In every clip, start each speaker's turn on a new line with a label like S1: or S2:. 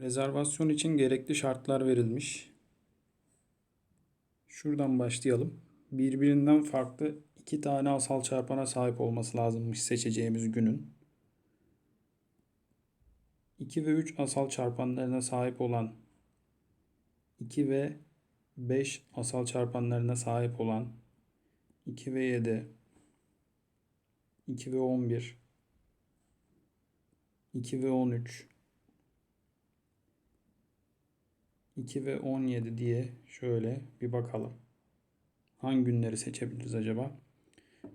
S1: Rezervasyon için gerekli şartlar verilmiş. Şuradan başlayalım. Birbirinden farklı iki tane asal çarpana sahip olması lazımmış seçeceğimiz günün. 2 ve 3 asal çarpanlarına sahip olan 2 ve 5 asal çarpanlarına sahip olan 2 ve 7 2 ve 11 2 ve 13 2 ve 17 diye şöyle bir bakalım. Hangi günleri seçebiliriz acaba?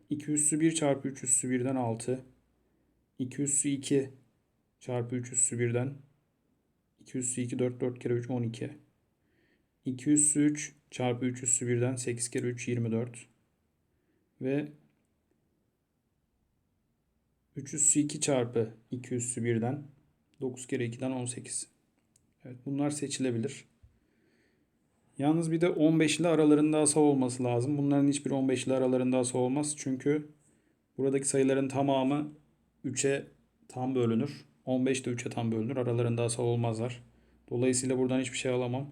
S1: 2 üssü 1 çarpı 3 üssü 1'den 6. 2 üssü 2 çarpı 3 üssü 1'den 2 üssü 2 4 4 kere 3 12. 2 üssü 3 çarpı 3 üssü 1'den 8 kere 3 24. Ve 3 üssü 2 çarpı 2 üssü 1'den 9 kere 2'den 18. Evet bunlar seçilebilir. Yalnız bir de 15 ile aralarında asal olması lazım. Bunların hiçbiri 15 ile aralarında asal olmaz. Çünkü buradaki sayıların tamamı 3'e tam bölünür. 15 de 3'e tam bölünür. Aralarında asal olmazlar. Dolayısıyla buradan hiçbir şey alamam.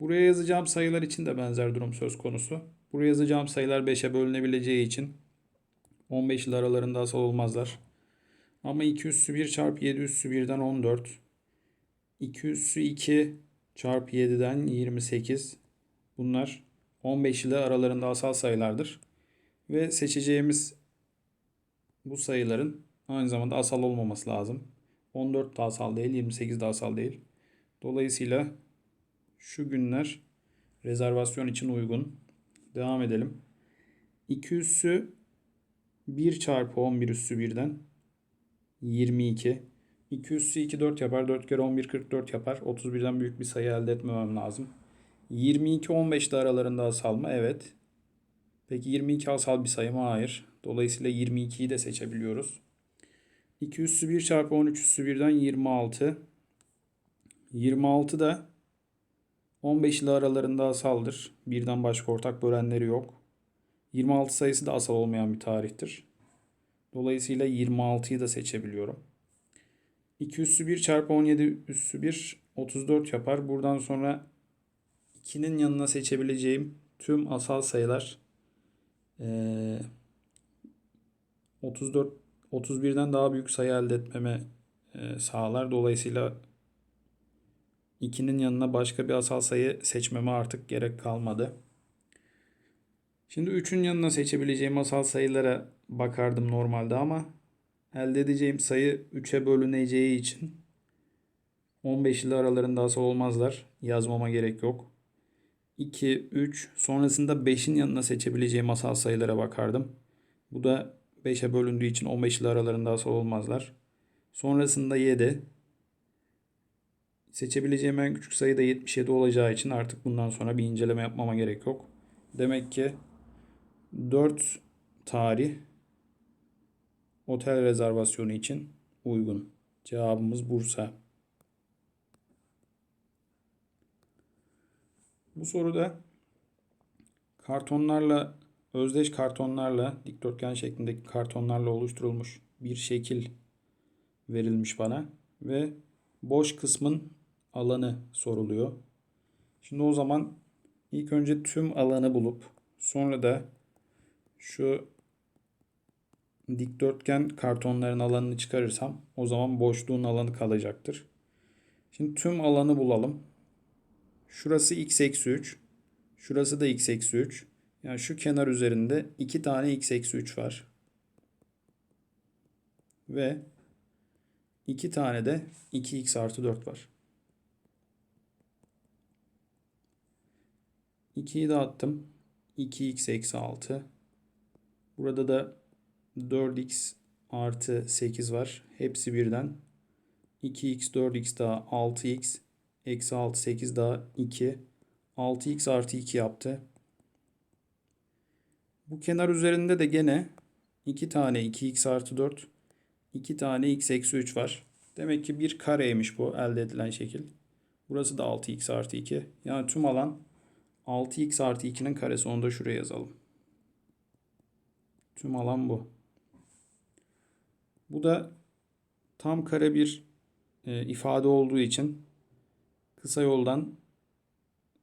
S1: Buraya yazacağım sayılar için de benzer durum söz konusu. Buraya yazacağım sayılar 5'e bölünebileceği için 15 ile aralarında asal olmazlar. Ama 2 üssü 1 çarpı 7 üssü 1'den 14. 2 üssü 2 çarpı 7'den 28. Bunlar 15 ile aralarında asal sayılardır. Ve seçeceğimiz bu sayıların aynı zamanda asal olmaması lazım. 14 da asal değil, 28 de asal değil. Dolayısıyla şu günler rezervasyon için uygun. Devam edelim. 2 üssü 1 çarpı 11 üssü 1'den 22. 2 üssü 2 4 yapar. 4 kere 11 44 yapar. 31'den büyük bir sayı elde etmemem lazım. 22 15 de aralarında asal mı? Evet. Peki 22 asal bir sayı mı? Hayır. Dolayısıyla 22'yi de seçebiliyoruz. 2 üssü 1 çarpı 13 üssü 1'den 26. 26 da 15 ile aralarında asaldır. Birden başka ortak bölenleri yok. 26 sayısı da asal olmayan bir tarihtir. Dolayısıyla 26'yı da seçebiliyorum. 2 üssü 1 çarpı 17 üssü 1 34 yapar. Buradan sonra 2'nin yanına seçebileceğim tüm asal sayılar ee, 34 31'den daha büyük sayı elde etmeme e, sağlar. Dolayısıyla 2'nin yanına başka bir asal sayı seçmeme artık gerek kalmadı. Şimdi 3'ün yanına seçebileceğim asal sayılara bakardım normalde ama elde edeceğim sayı 3'e bölüneceği için 15 ile aralarında asal olmazlar. Yazmama gerek yok. 2, 3 sonrasında 5'in yanına seçebileceğim asal sayılara bakardım. Bu da 5'e bölündüğü için 15 ile aralarında asal olmazlar. Sonrasında 7. Seçebileceğim en küçük sayı da 77 olacağı için artık bundan sonra bir inceleme yapmama gerek yok. Demek ki 4 tarih otel rezervasyonu için uygun. Cevabımız Bursa. Bu soruda kartonlarla özdeş kartonlarla dikdörtgen şeklindeki kartonlarla oluşturulmuş bir şekil verilmiş bana ve boş kısmın alanı soruluyor. Şimdi o zaman ilk önce tüm alanı bulup sonra da şu dikdörtgen kartonların alanını çıkarırsam o zaman boşluğun alanı kalacaktır. Şimdi tüm alanı bulalım. Şurası x eksi 3. Şurası da x eksi 3. Yani şu kenar üzerinde iki tane x eksi 3 var. Ve iki tane de 2x artı 4 var. 2'yi de attım. 2x eksi 6. Burada da 4x artı 8 var. Hepsi birden. 2x 4x daha 6x. Eksi 6 8 daha 2. 6x artı 2 yaptı. Bu kenar üzerinde de gene 2 tane 2x artı 4. 2 tane x eksi 3 var. Demek ki bir kareymiş bu elde edilen şekil. Burası da 6x artı 2. Yani tüm alan 6x artı 2'nin karesi. Onu da şuraya yazalım. Tüm alan bu. Bu da tam kare bir e, ifade olduğu için kısa yoldan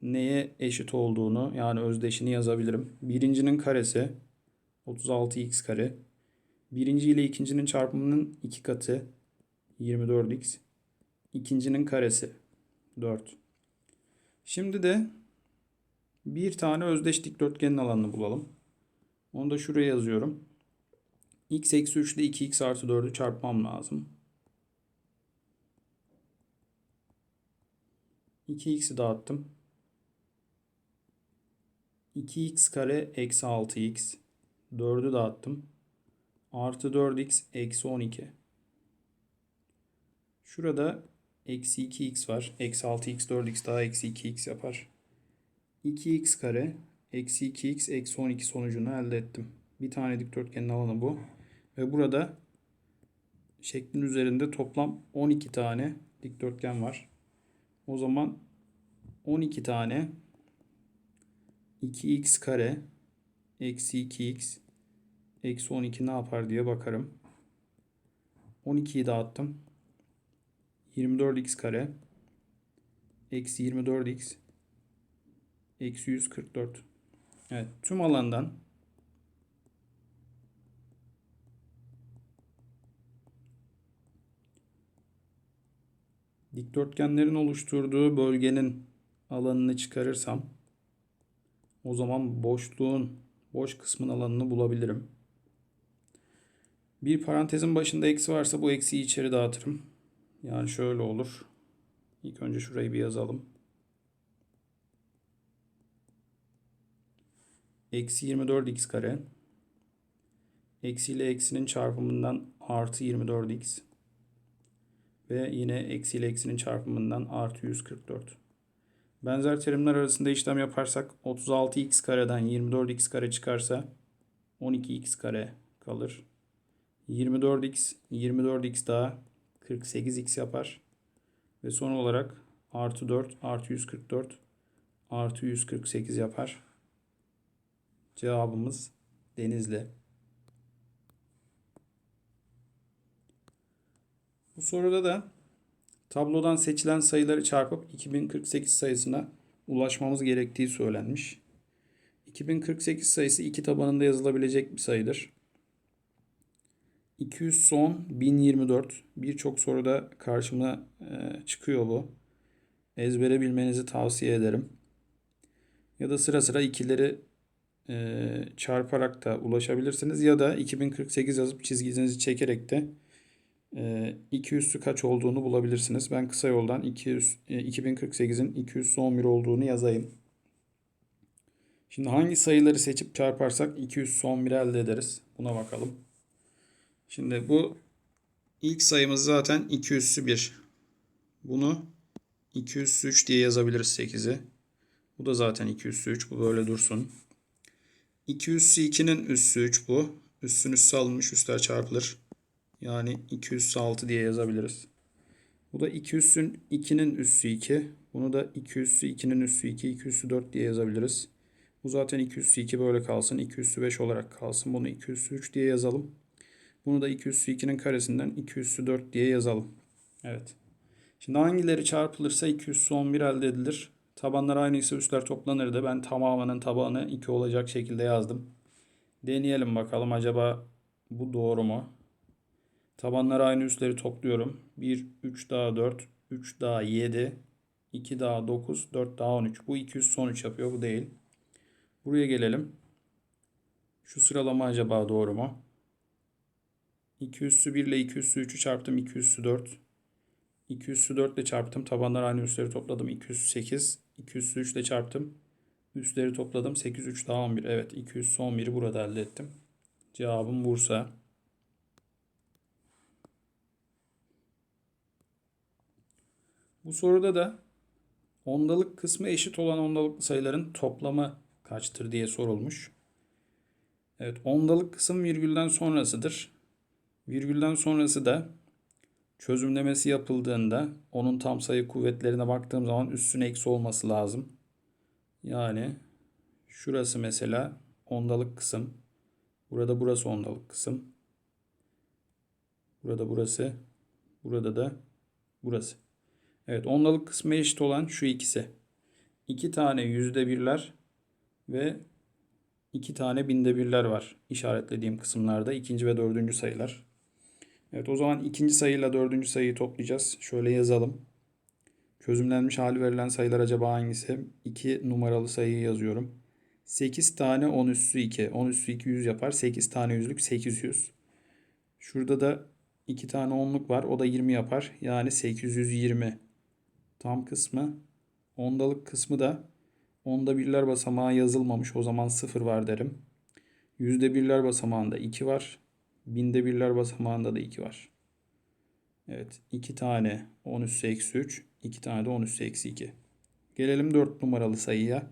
S1: neye eşit olduğunu yani özdeşini yazabilirim. Birincinin karesi 36x kare. Birinci ile ikincinin çarpımının iki katı 24x. İkincinin karesi 4. Şimdi de bir tane özdeş dikdörtgenin alanını bulalım. Onu da şuraya yazıyorum. X eksi 3 ile 2x artı 4'ü çarpmam lazım. 2x'i dağıttım. 2x kare eksi 6x. 4'ü dağıttım. Artı 4x eksi 12. Şurada eksi 2x var. Eksi 6x 4x daha eksi 2x yapar. 2x kare eksi 2x eksi 12 sonucunu elde ettim. Bir tane dikdörtgenin alanı bu. Ve burada şeklin üzerinde toplam 12 tane dikdörtgen var. O zaman 12 tane 2x kare eksi 2x eksi 12 ne yapar diye bakarım. 12'yi dağıttım. 24x kare eksi 24x eksi 144. Evet tüm alandan dikdörtgenlerin oluşturduğu bölgenin alanını çıkarırsam o zaman boşluğun boş kısmın alanını bulabilirim. Bir parantezin başında eksi varsa bu eksiyi içeri dağıtırım. Yani şöyle olur. İlk önce şurayı bir yazalım. Eksi 24x kare. Eksi ile eksinin çarpımından artı 24x. Ve yine eksi ile eksinin çarpımından artı 144. Benzer terimler arasında işlem yaparsak 36x kareden 24x kare çıkarsa 12x kare kalır. 24x 24x daha 48x yapar. Ve son olarak artı 4 artı 144 artı 148 yapar. Cevabımız Denizli. Bu soruda da tablodan seçilen sayıları çarpıp 2048 sayısına ulaşmamız gerektiği söylenmiş. 2048 sayısı iki tabanında yazılabilecek bir sayıdır. 200 son 1024 birçok soruda karşıma e, çıkıyor bu. Ezbere bilmenizi tavsiye ederim. Ya da sıra sıra ikileri e, çarparak da ulaşabilirsiniz. Ya da 2048 yazıp çizginizi çekerek de e, 200'sü kaç olduğunu bulabilirsiniz. Ben kısa yoldan 200, e, 2048'in 211 olduğunu yazayım. Şimdi hangi sayıları seçip çarparsak 211 elde ederiz? Buna bakalım. Şimdi bu ilk sayımız zaten 200'sü 1. Bunu 203 diye yazabiliriz 8'i. Bu da zaten 203. Bu böyle dursun. 200'sü 2'nin üssü 3 bu. Üssün üssü alınmış üstler çarpılır. Yani 206 diye yazabiliriz. Bu da 200'sün 2'nin üssü 2. Bunu da 200'sü 2'nin üssü 2, 200'sü 4 diye yazabiliriz. Bu zaten 200'sü 2 böyle kalsın. 200'sü 5 olarak kalsın. Bunu 200'sü 3 diye yazalım. Bunu da 2 üssü 2'nin karesinden 2 üssü 4 diye yazalım. Evet. Şimdi hangileri çarpılırsa 2 üssü 11 elde edilir. Tabanlar aynıysa üstler toplanırdı. Ben tamamının tabanı 2 olacak şekilde yazdım. Deneyelim bakalım acaba bu doğru mu? Tabanlar aynı üstleri topluyorum. 1, 3 daha 4, 3 daha 7, 2 daha 9, 4 daha 13. Bu 200 son 3 yapıyor. Bu değil. Buraya gelelim. Şu sıralama acaba doğru mu? 2 üssü 1 ile 2 üssü 3'ü çarptım 2 üssü 4. 2 üssü 4 ile çarptım. Tabanlar aynı üsleri topladım. 2 üssü 8. 2 üssü 3 ile çarptım. Üsleri topladım. 8 3 daha 11. Evet 2 üssü 11'i burada elde ettim. Cevabım Bursa. Bu soruda da ondalık kısmı eşit olan ondalıklı sayıların toplamı kaçtır diye sorulmuş. Evet ondalık kısım virgülden sonrasıdır. Virgülden sonrası da çözümlemesi yapıldığında onun tam sayı kuvvetlerine baktığım zaman üstüne eksi olması lazım. Yani şurası mesela ondalık kısım. Burada burası ondalık kısım. Burada burası. Burada da burası. Evet ondalık kısmı eşit olan şu ikisi. İki tane yüzde birler ve iki tane binde birler var işaretlediğim kısımlarda. ikinci ve dördüncü sayılar. Evet o zaman ikinci sayıyla dördüncü sayıyı toplayacağız. Şöyle yazalım. Çözümlenmiş hali verilen sayılar acaba hangisi? 2 numaralı sayıyı yazıyorum. 8 tane 10 üssü 2. 10 üssü 2 100 yapar. 8 tane yüzlük 800. Şurada da 2 tane onluk var. O da 20 yapar. Yani 820. Tam kısmı. Ondalık kısmı da onda birler basamağı yazılmamış. O zaman 0 var derim. Yüzde birler basamağında 2 var. Binde birler basamağında da 2 var. Evet. 2 tane 10 üssü eksi 3. 2 tane de 10 üssü eksi 2. Gelelim 4 numaralı sayıya.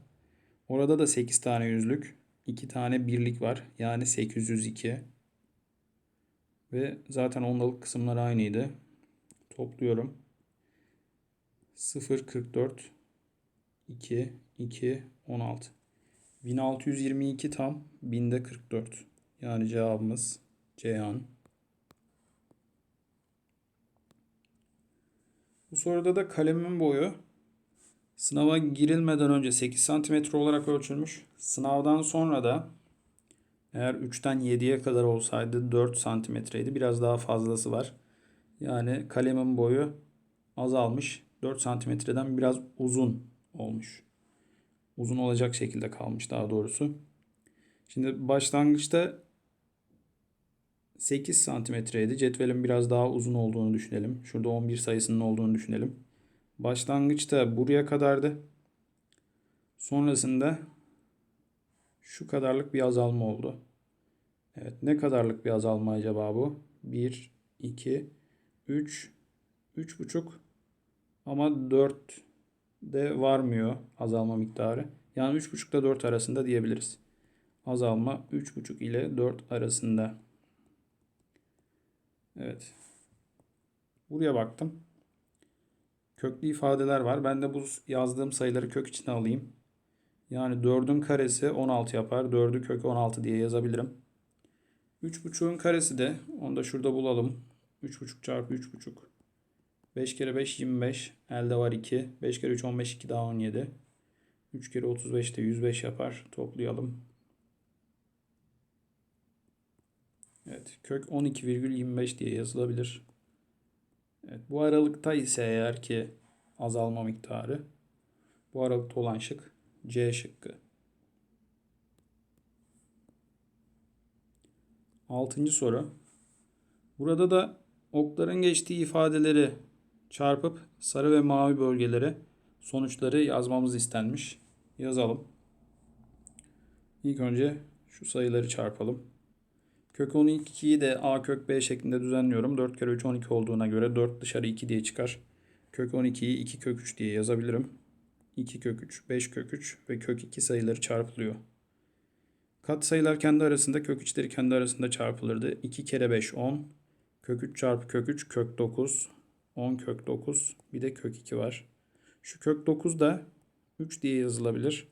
S1: Orada da 8 tane yüzlük. 2 tane birlik var. Yani 802. Ve zaten ondalık kısımlar aynıydı. Topluyorum. 0, 44, 2, 2, 16. 1622 tam, binde 44. Yani cevabımız Ceyhan. Bu soruda da kalemin boyu sınava girilmeden önce 8 cm olarak ölçülmüş. Sınavdan sonra da eğer 3'ten 7'ye kadar olsaydı 4 santimetreydi. Biraz daha fazlası var. Yani kalemin boyu azalmış. 4 santimetreden biraz uzun olmuş. Uzun olacak şekilde kalmış daha doğrusu. Şimdi başlangıçta 8 santimetreydi. Cetvelin biraz daha uzun olduğunu düşünelim. Şurada 11 sayısının olduğunu düşünelim. Başlangıçta buraya kadardı. Sonrasında şu kadarlık bir azalma oldu. Evet ne kadarlık bir azalma acaba bu? 1, 2, 3, 3,5 ama 4 de varmıyor azalma miktarı. Yani 3,5 ile 4 arasında diyebiliriz. Azalma 3,5 ile 4 arasında. Evet. Buraya baktım. Köklü ifadeler var. Ben de bu yazdığım sayıları kök içine alayım. Yani 4'ün karesi 16 yapar. 4'ü kök 16 diye yazabilirim. 3.5'ün karesi de onu da şurada bulalım. 3.5 çarpı 3.5. 5 kere 5 25. Elde var 2. 5 kere 3 15 2 daha 17. 3 kere 35 de 105 yapar. Toplayalım. Evet, kök 12,25 diye yazılabilir. Evet, bu aralıkta ise eğer ki azalma miktarı bu aralıkta olan şık C şıkkı. Altıncı soru. Burada da okların geçtiği ifadeleri çarpıp sarı ve mavi bölgelere sonuçları yazmamız istenmiş. Yazalım. İlk önce şu sayıları çarpalım. Kök 12'yi de a kök b şeklinde düzenliyorum. 4 kere 3 12 olduğuna göre 4 dışarı 2 diye çıkar. Kök 12'yi 2 kök 3 diye yazabilirim. 2 kök 3, 5 kök 3 ve kök 2 sayıları çarpılıyor. Kat sayılar kendi arasında, kök içleri kendi arasında çarpılırdı. 2 kere 5 10. Kök 3 çarpı kök 3 kök 9. 10 kök 9. Bir de kök 2 var. Şu kök 9 da 3 diye yazılabilir.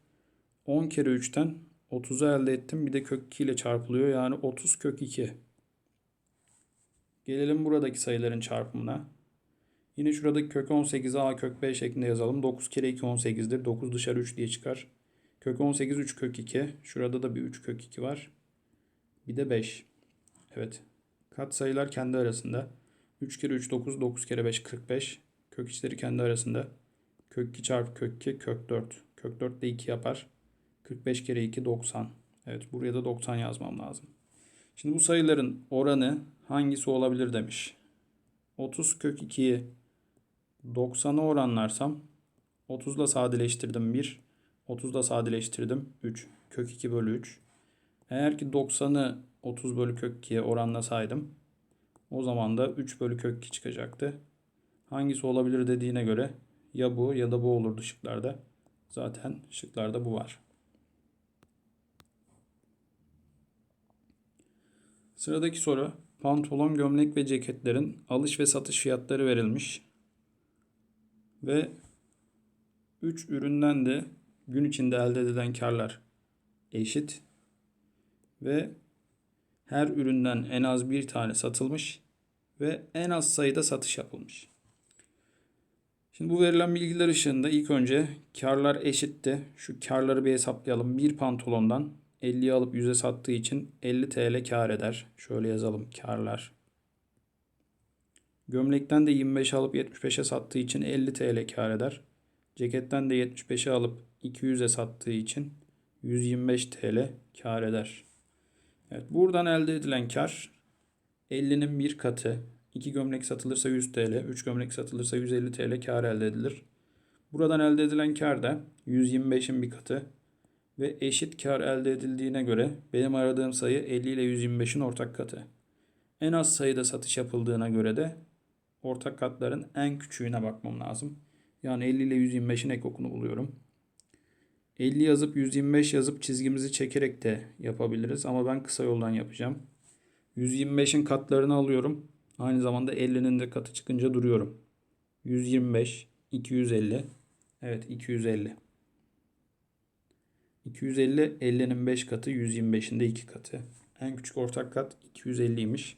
S1: 10 kere 3'ten 30'u elde ettim. Bir de kök 2 ile çarpılıyor. Yani 30 kök 2. Gelelim buradaki sayıların çarpımına. Yine şuradaki kök 18'i a kök b şeklinde yazalım. 9 kere 2 18'dir. 9 dışarı 3 diye çıkar. Kök 18 3 kök 2. Şurada da bir 3 kök 2 var. Bir de 5. Evet. Kat sayılar kendi arasında. 3 kere 3 9. 9 kere 5 45. Kök içleri kendi arasında. Kök 2 çarpı kök 2 kök 4. Kök 4 de 2 yapar. 45 kere 2 90. Evet buraya da 90 yazmam lazım. Şimdi bu sayıların oranı hangisi olabilir demiş. 30 kök 2'yi 90'a oranlarsam 30 ile sadeleştirdim 1. 30 ile sadeleştirdim 3. Kök 2 bölü 3. Eğer ki 90'ı 30 bölü kök 2'ye oranlasaydım o zaman da 3 bölü kök 2 çıkacaktı. Hangisi olabilir dediğine göre ya bu ya da bu olurdu şıklarda. Zaten şıklarda bu var. Sıradaki soru pantolon, gömlek ve ceketlerin alış ve satış fiyatları verilmiş. Ve 3 üründen de gün içinde elde edilen karlar eşit. Ve her üründen en az bir tane satılmış ve en az sayıda satış yapılmış. Şimdi bu verilen bilgiler ışığında ilk önce karlar eşitti. Şu karları bir hesaplayalım. Bir pantolondan 50'yi alıp 100'e sattığı için 50 TL kar eder. Şöyle yazalım karlar. Gömlekten de 25 alıp 75'e sattığı için 50 TL kar eder. Ceketten de 75'e alıp 200'e sattığı için 125 TL kar eder. Evet, buradan elde edilen kar 50'nin bir katı. 2 gömlek satılırsa 100 TL, 3 gömlek satılırsa 150 TL kar elde edilir. Buradan elde edilen kar da 125'in bir katı ve eşit kar elde edildiğine göre benim aradığım sayı 50 ile 125'in ortak katı. En az sayıda satış yapıldığına göre de ortak katların en küçüğüne bakmam lazım. Yani 50 ile 125'in ekokunu buluyorum. 50 yazıp 125 yazıp çizgimizi çekerek de yapabiliriz ama ben kısa yoldan yapacağım. 125'in katlarını alıyorum. Aynı zamanda 50'nin de katı çıkınca duruyorum. 125, 250. Evet 250. 250 50'nin 5 katı 125'in de 2 katı. En küçük ortak kat 250'ymiş.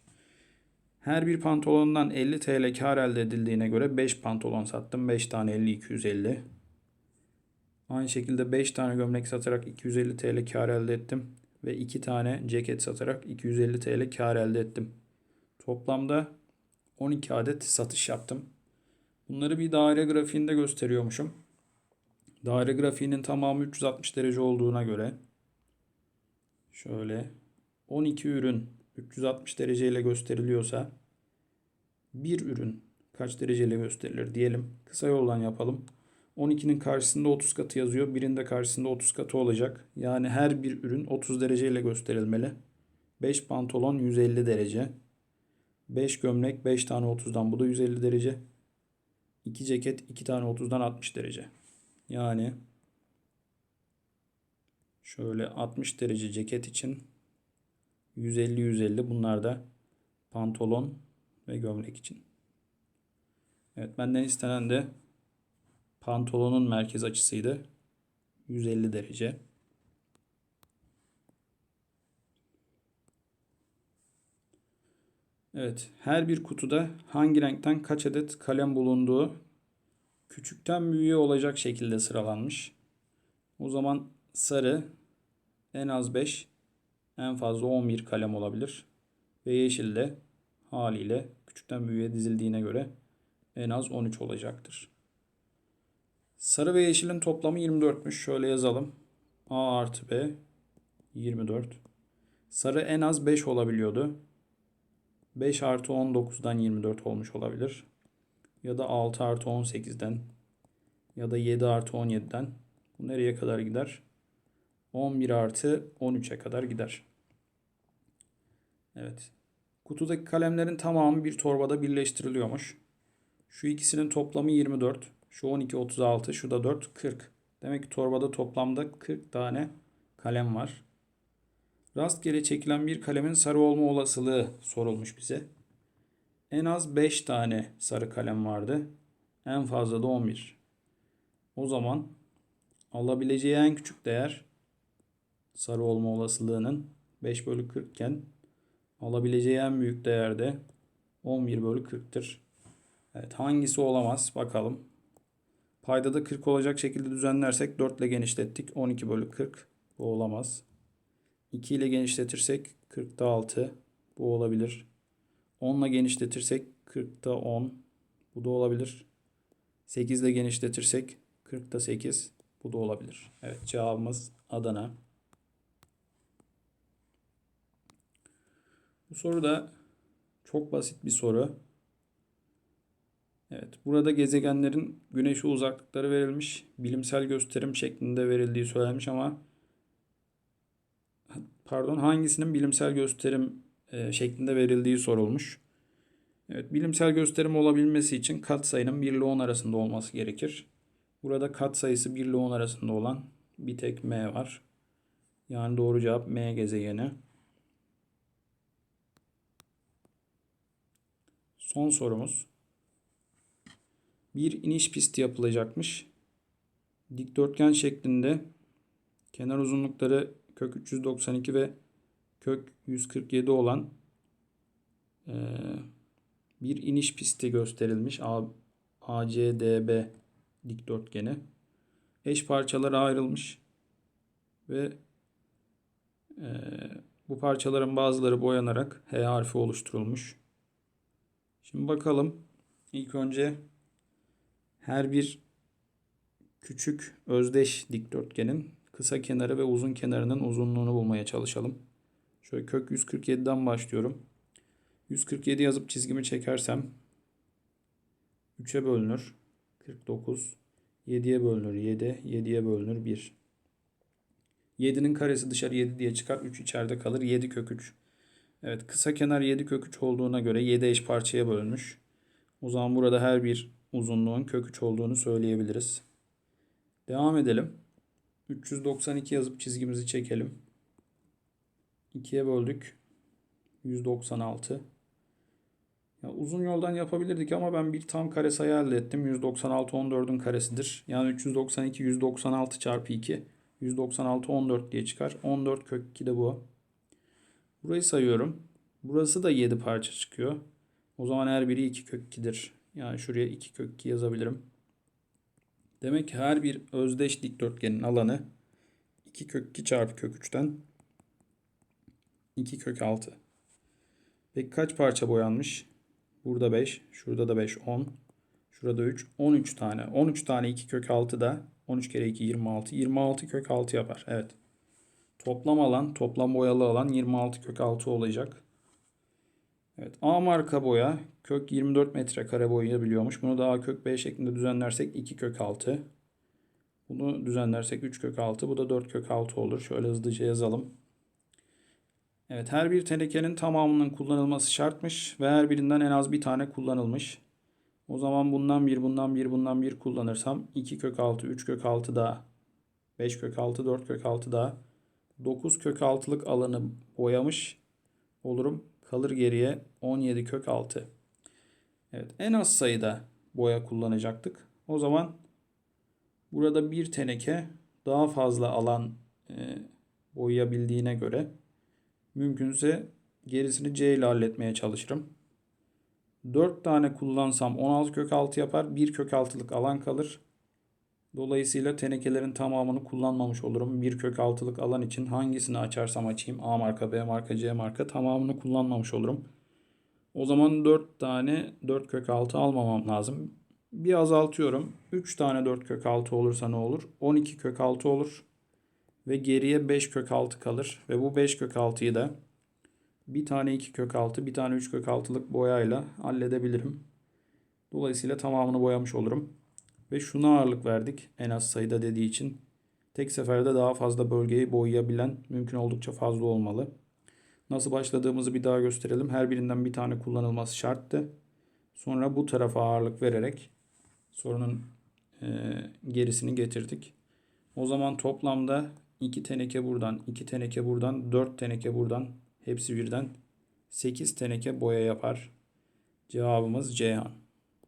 S1: Her bir pantolondan 50 TL kar elde edildiğine göre 5 pantolon sattım. 5 tane 50 250. Aynı şekilde 5 tane gömlek satarak 250 TL kar elde ettim. Ve 2 tane ceket satarak 250 TL kar elde ettim. Toplamda 12 adet satış yaptım. Bunları bir daire grafiğinde gösteriyormuşum. Daire grafiğinin tamamı 360 derece olduğuna göre şöyle 12 ürün 360 dereceyle gösteriliyorsa bir ürün kaç dereceyle gösterilir diyelim. Kısa yoldan yapalım. 12'nin karşısında 30 katı yazıyor. Birinde karşısında 30 katı olacak. Yani her bir ürün 30 dereceyle gösterilmeli. 5 pantolon 150 derece. 5 gömlek 5 tane 30'dan bu da 150 derece. 2 ceket 2 tane 30'dan 60 derece. Yani şöyle 60 derece ceket için 150 150 bunlar da pantolon ve gömlek için. Evet benden istenen de pantolonun merkez açısıydı. 150 derece. Evet, her bir kutuda hangi renkten kaç adet kalem bulunduğu küçükten büyüğe olacak şekilde sıralanmış. O zaman sarı en az 5, en fazla 11 kalem olabilir. Ve yeşil de haliyle küçükten büyüğe dizildiğine göre en az 13 olacaktır. Sarı ve yeşilin toplamı 24'müş. Şöyle yazalım. A artı B 24. Sarı en az 5 olabiliyordu. 5 artı 19'dan 24 olmuş olabilir. Ya da 6 artı 18'den ya da 7 artı 17'den. Bu nereye kadar gider? 11 artı 13'e kadar gider. Evet. Kutudaki kalemlerin tamamı bir torbada birleştiriliyormuş. Şu ikisinin toplamı 24. Şu 12, 36, şu da 4, 40. Demek ki torbada toplamda 40 tane kalem var. Rastgele çekilen bir kalemin sarı olma olasılığı sorulmuş bize. En az 5 tane sarı kalem vardı. En fazla da 11. O zaman alabileceği en küçük değer sarı olma olasılığının 5 bölü 40 iken alabileceği en büyük değer de 11 bölü 40'tır. Evet hangisi olamaz bakalım. Payda da 40 olacak şekilde düzenlersek 4 ile genişlettik. 12 bölü 40 bu olamaz. 2 ile genişletirsek 40'ta 6 bu olabilir. 10 ile genişletirsek 40'ta 10 bu da olabilir. 8 ile genişletirsek 40'ta 8 bu da olabilir. Evet cevabımız Adana. Bu soru da çok basit bir soru. Evet, burada gezegenlerin güneşe uzaklıkları verilmiş. Bilimsel gösterim şeklinde verildiği söylenmiş ama pardon hangisinin bilimsel gösterim e, şeklinde verildiği sorulmuş. Evet, bilimsel gösterim olabilmesi için katsayının 1 ile 10 arasında olması gerekir. Burada katsayısı 1 ile 10 arasında olan bir tek M var. Yani doğru cevap M gezegeni. Son sorumuz. Bir iniş pisti yapılacakmış. Dikdörtgen şeklinde kenar uzunlukları kök 392 ve kök 147 olan e, bir iniş pisti gösterilmiş. ACDB dikdörtgeni eş parçalara ayrılmış ve eee, bu parçaların bazıları boyanarak H harfi oluşturulmuş. Şimdi bakalım. İlk önce her bir küçük özdeş dikdörtgenin kısa kenarı ve uzun kenarının uzunluğunu bulmaya çalışalım. Şöyle kök 147'den başlıyorum. 147 yazıp çizgimi çekersem 3'e bölünür 49. 7'ye bölünür 7. 7'ye bölünür 1. 7'nin karesi dışarı 7 diye çıkar. 3 içeride kalır. 7 kök 3. Evet kısa kenar 7 kök 3 olduğuna göre 7 eş parçaya bölünmüş. O zaman burada her bir uzunluğun kök 3 olduğunu söyleyebiliriz. Devam edelim. 392 yazıp çizgimizi çekelim. 2'ye böldük. 196. Ya uzun yoldan yapabilirdik ama ben bir tam kare sayı elde ettim. 196 14'ün karesidir. Yani 392 196 çarpı 2. 196 14 diye çıkar. 14 kök 2 de bu. Burayı sayıyorum. Burası da 7 parça çıkıyor. O zaman her biri 2 kök 2'dir. Yani şuraya 2 kök 2 yazabilirim. Demek ki her bir özdeş dikdörtgenin alanı 2 kök 2 çarpı kök 3'ten 2 kök 6. Peki kaç parça boyanmış? Burada 5, şurada da 5, 10. Şurada 3, 13 tane. 13 tane 2 kök 6 da 13 kere 2 26. 26 kök 6 yapar. Evet. Toplam alan, toplam boyalı alan 26 kök 6 olacak. Evet. A marka boya kök 24 metrekare boyayabiliyormuş. Bunu da A kök B şeklinde düzenlersek 2 kök 6. Bunu düzenlersek 3 kök 6. Bu da 4 kök 6 olur. Şöyle hızlıca yazalım. Evet her bir tenekenin tamamının kullanılması şartmış ve her birinden en az bir tane kullanılmış. O zaman bundan bir, bundan bir, bundan bir kullanırsam 2 kök 6, 3 kök 6 daha, 5 kök 6, 4 kök 6 daha, 9 kök 6'lık alanı boyamış olurum. Kalır geriye 17 kök 6. Evet en az sayıda boya kullanacaktık. O zaman burada bir teneke daha fazla alan e, boyayabildiğine göre mümkünse gerisini C ile halletmeye çalışırım. 4 tane kullansam 16 kök 6 yapar. 1 kök 6'lık alan kalır. Dolayısıyla tenekelerin tamamını kullanmamış olurum. 1 kök 6'lık alan için hangisini açarsam açayım A marka, B marka, C marka tamamını kullanmamış olurum. O zaman 4 tane 4 kök 6 almamam lazım. Bir azaltıyorum. 3 tane 4 kök 6 olursa ne olur? 12 kök 6 olur. Ve geriye 5 kök 6 kalır. Ve bu 5 kök 6'yı da bir tane 2 kök 6, bir tane 3 kök 6'lık boyayla halledebilirim. Dolayısıyla tamamını boyamış olurum. Ve şuna ağırlık verdik en az sayıda dediği için. Tek seferde daha fazla bölgeyi boyayabilen mümkün oldukça fazla olmalı. Nasıl başladığımızı bir daha gösterelim. Her birinden bir tane kullanılması şarttı. Sonra bu tarafa ağırlık vererek sorunun e, gerisini getirdik. O zaman toplamda 2 teneke buradan, 2 teneke buradan, 4 teneke buradan hepsi birden 8 teneke boya yapar. Cevabımız Ceyhan.